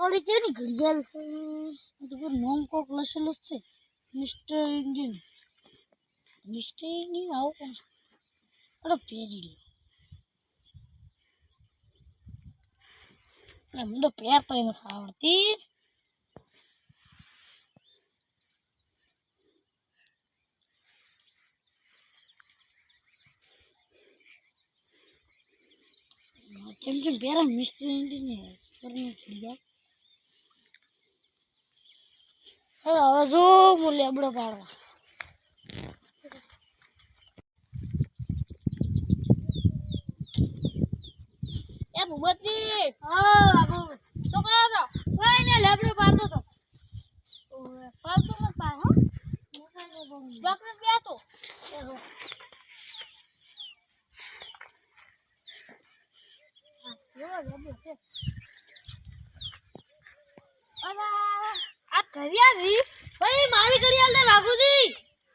વાળી છે ને ઘડિયાળ છે આ તો પેલું નોમ કોક લસેલું જ છે મિસ્ટર ઇન્ડિયન મિસ્ટર ઇન્ડિયન આવું કોણ અરે પહેરી લો એટલે મને તો પહેરતા નથી આવડતી ચમ ચમ પહેરા મિસ્ટર ઇન્ડિયન કરીને ઘડિયાળ હવે હવે જો હું લેબડો પાડવા એ ભૂપતજી હા બાબુ શું કરો છો? કોઈ ને લેબડો પાડતો તો. પાડતો મત પાડ હો. બકરી બેતો અને આ ઘડિયાળી ભાઈ, મારી ઘડિયાળ દે.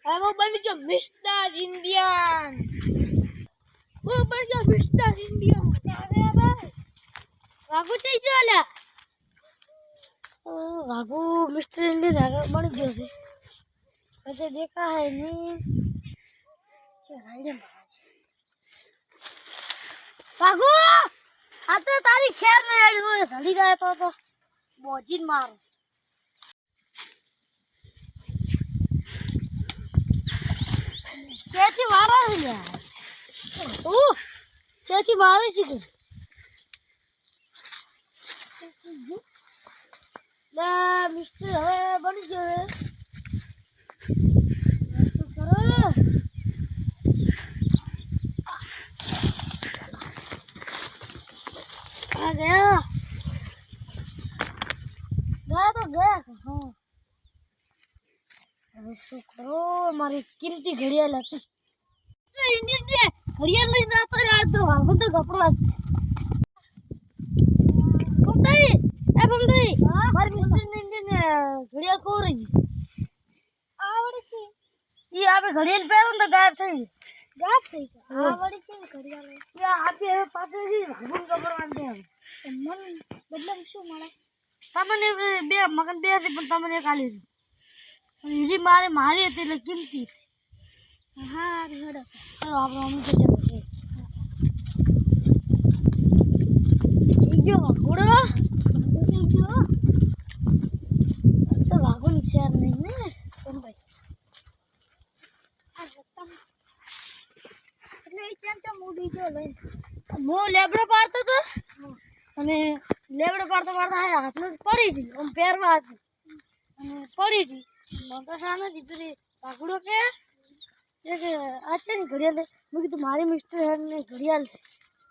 હવે હું બની ગયો મિસ્ટર ઇન્ડિયન હું બની ગયો મિસ્ટર ઇન્ડિયન થઈ ગયો અલ્યા વાગુ મિસ્ટર ઇન્ડિયન આગળ બની ગયો છે. પછી દેખા હે ની વાઘુ આ તો તારી ખેર ને ધડી જાય તો. બોજીન મારો. ચેથી మారాలి చేతి మారేసి મિસ્ટર હવે બની ગયો આ ગયા ગયા તો ગયા હા હવે શું કરો? મારી કિંમતી ઘડિયાળ હતી ઘડિયાળ લઈને જતો રહ્યો તો. વાગો તો કપડો છે એ બમદાઈ મારી મિસ્ટર ઇન્ડિયન ઘડિયાળ કોરી છે? આવડે છે. ઈ આપણે ઘડિયાળ પહેરો ને તો ગાયબ થઈ ગાપ થઈ. આવડે છે ને ઘડિયાળ યા આપે હવે પાસે કપડો વાંધે મન બદલામ શું મળે? તમને બે મગન બે હતી પણ તમને એક આલી બીજી મારે મારી હતી એટલે કિંમતી હતી. હા હેડો. ચાલો આપણે અમુક જગ્યા છે થઈ ગયો વાઘોડો થઈ ગયો. તો વાઘો નુકસાન નહીં ને ભાઈ. એટલે એ કેમ કેમ ઉડી ગયો લઈને? હું લેબડો પાડતો હતો અને લેબડો પાડતો પાડતો હાથમાં પડી ગઈ આમ પહેરવા હતી અને પડી ગઈ જ પેલી વાઘડો કે? આ છે ને ઘડિયાળ. મેં કીધું મારી મિસ્ટર ને ઘડિયાળ છે.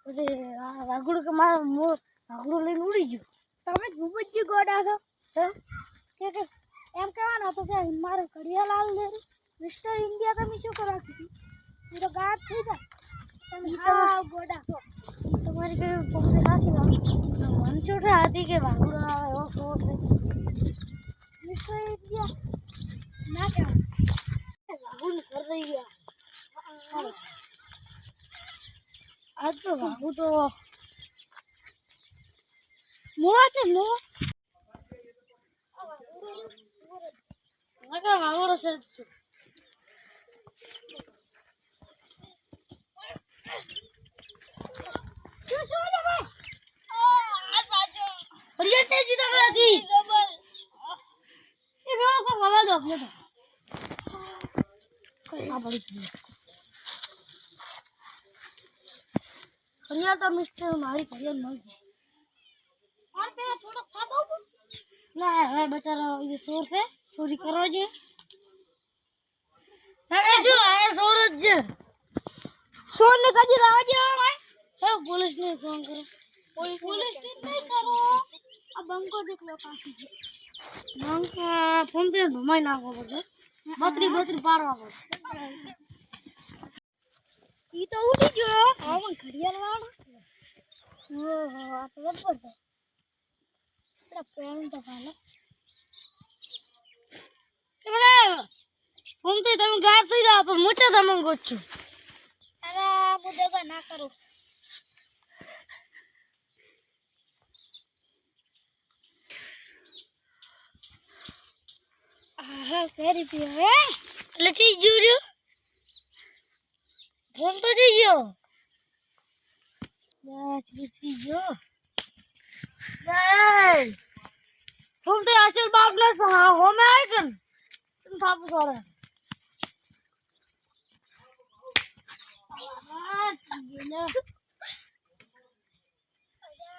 પછી આ વાઘડો કે મારો મો વાઘડો લઈને ઉડી ગયો. તમે ભૂપતજી ગોડા છો? કે કે એમ કહેવાનું હતું કે મારે ઘડિયાળ હાલ દે મિસ્ટર ઇન્ડિયા તમે શું કરવા કીધું એ તો ગાયબ થઈ જાય તમે તો- હા ગોડા. તમારી કઈ પગને નાસી મન મનસુઠા હતી કે વાઘડો આવે એવો શોખ છે મિસ્ટર ઇન્ડિયા ના કહેવાય વાઘુને ઘર લઈ ગયા આજ તો તો મોવા છે નકા વાઘોડો છે. શું શું લે ભાઈ? ફરિયાદ છે જીતો કરાતી એ બેવો કો ખવા દો આપણે તો આ પડી ગઈ ફરિયાદ તો મિસ્ટર મારી ફરિયાદ મળી છે મારે પેલા થોડોક ખાધો પણ ના હવે બચારો એ સોર છે ચોરી કરવા જોઈએ કાકા શું આ સોર જ છે સોન ને કદી લાવા દેવાના હે પોલીસ ને ફોન કરે પોલીસ પોલીસ ને નહીં કરો આ બંકો દેખલો કાકી છે મંકા ફોનથી ઢમાઈ નાખવો પડશે બકરી બકરી પાડવા પડશે ઈ તો ઉડી ગયો. હા પણ ઘડિયાળ વાળો. ઓહો, આ તો બપોર તો પેલા પ્રેમ તો ભાલો. હું તો તમે ગાયબ થઈ જાવ પણ મોટા તમે ગોચું અરે હું દેવા ના કરું. હા કરી પીઓ, હે? એટલે ચી જોડ્યું રહ્યો ફોન તો જઈ ગયો બસ ચી ગયો નહીં ફોન તો અસલ બાપ ને હા હોમે આવે કે તને થાપું છોડે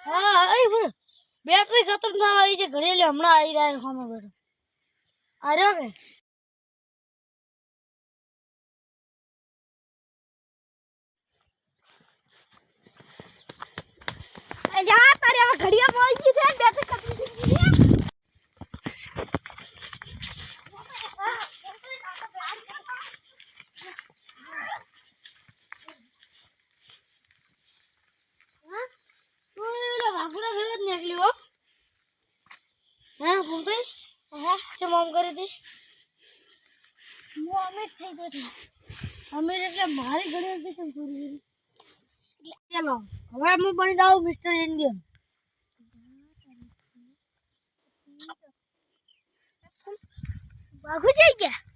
હા અહીં બોલ બેટરી ખતમ થવા આવી છે ઘડી લે હમણાં આવી રહ્યા હોમે બેઠો આવ્યો કે અલ્યા તારે હવે ઘડિયા મળી ગઈ છે ને બેટરી ખતમ થઈ ગઈ છે હા તું એલો ભાગુડા થયો જ નીકળી હો હા ફોન તો હા ચમ આમ કરી હતી હું અમે જ થઈ ગઈ અમે એટલે મારી ઘડી હતી કેમ પૂરી કરી એટલે ચાલો હવે હું બની જાઉં મિસ્ટર ઇન્ડિયન બાગુ જઈ ગયા